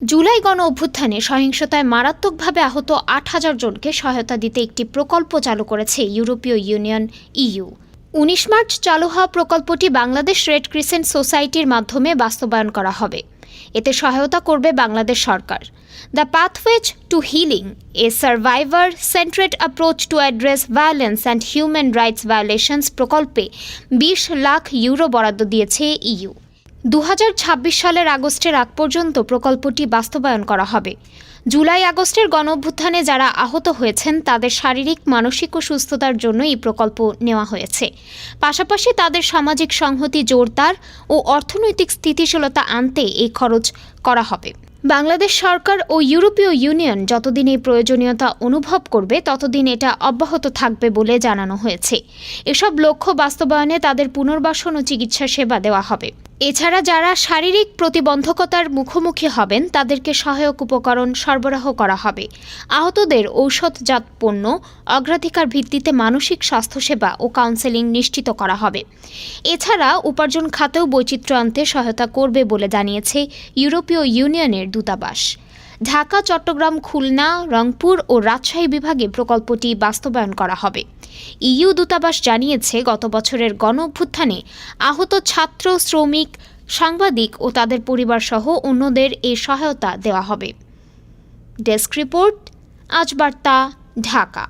জুলাই গণ অভ্যুত্থানে সহিংসতায় মারাত্মকভাবে আহত আট হাজার জনকে সহায়তা দিতে একটি প্রকল্প চালু করেছে ইউরোপীয় ইউনিয়ন ইইউ উনিশ মার্চ চালু হওয়া প্রকল্পটি বাংলাদেশ রেড ক্রিসেন্ট সোসাইটির মাধ্যমে বাস্তবায়ন করা হবে। এতে সহায়তা করবে বাংলাদেশ সরকার। The pathways to healing a survivor centred approach to address violence and human rights violations প্রকল্পে বিশ লাখ ইউরো বরাদ্দ দিয়েছে ইইউ দু হাজার ছাব্বিশ সালের আগস্টের আগ পর্যন্ত প্রকল্পটি বাস্তবায়ন করা হবে। জুলাই আগস্টের গণ অভ্যুত্থানে যারা আহত হয়েছেন, তাদের শারীরিক, মানসিক ও সুস্থতার জন্য এই প্রকল্প নেওয়া হয়েছে। পাশাপাশি তাদের সামাজিক সংহতি জোরদার ও অর্থনৈতিক স্থিতিশীলতা আনতে এই খরচ করা হবে। বাংলাদেশ সরকার ও ইউরোপীয় ইউনিয়ন যতদিন এই প্রয়োজনীয়তা অনুভব করবে, ততদিন এটা অব্যাহত থাকবে বলে জানানো হয়েছে। এসব লক্ষ্য বাস্তবায়নে তাদের পুনর্বাসন ও চিকিৎসা সেবা দেওয়া হবে। এছাড়া যারা শারীরিক প্রতিবন্ধকতার মুখোমুখি হবেন, তাদেরকে সহায়ক উপকরণ সরবরাহ করা হবে। আহতদের ঔষধজাত পণ্য, অগ্রাধিকার ভিত্তিতে মানসিক স্বাস্থ্যসেবা ও কাউন্সেলিং নিশ্চিত করা হবে। এছাড়া উপার্জন খাতেও বৈচিত্র্য আনতে সহায়তা করবে বলে জানিয়েছে ইউরোপীয় ইউনিয়নের দূতাবাস। ঢাকা, চট্টগ্রাম, খুলনা, রংপুর ও রাজশাহী বিভাগে প্রকল্পটি বাস্তবায়ন করা হবে। ইইউ দূতাবাস জানিয়েছে, গত বছরের গণ অভ্যুত্থানে আহত ছাত্র, শ্রমিক, সাংবাদিক ও তাদের পরিবারসহ অন্যদের এ সহায়তা দেওয়া হবে। ডেস্ক রিপোর্ট, আজ বার্তা, ঢাকা।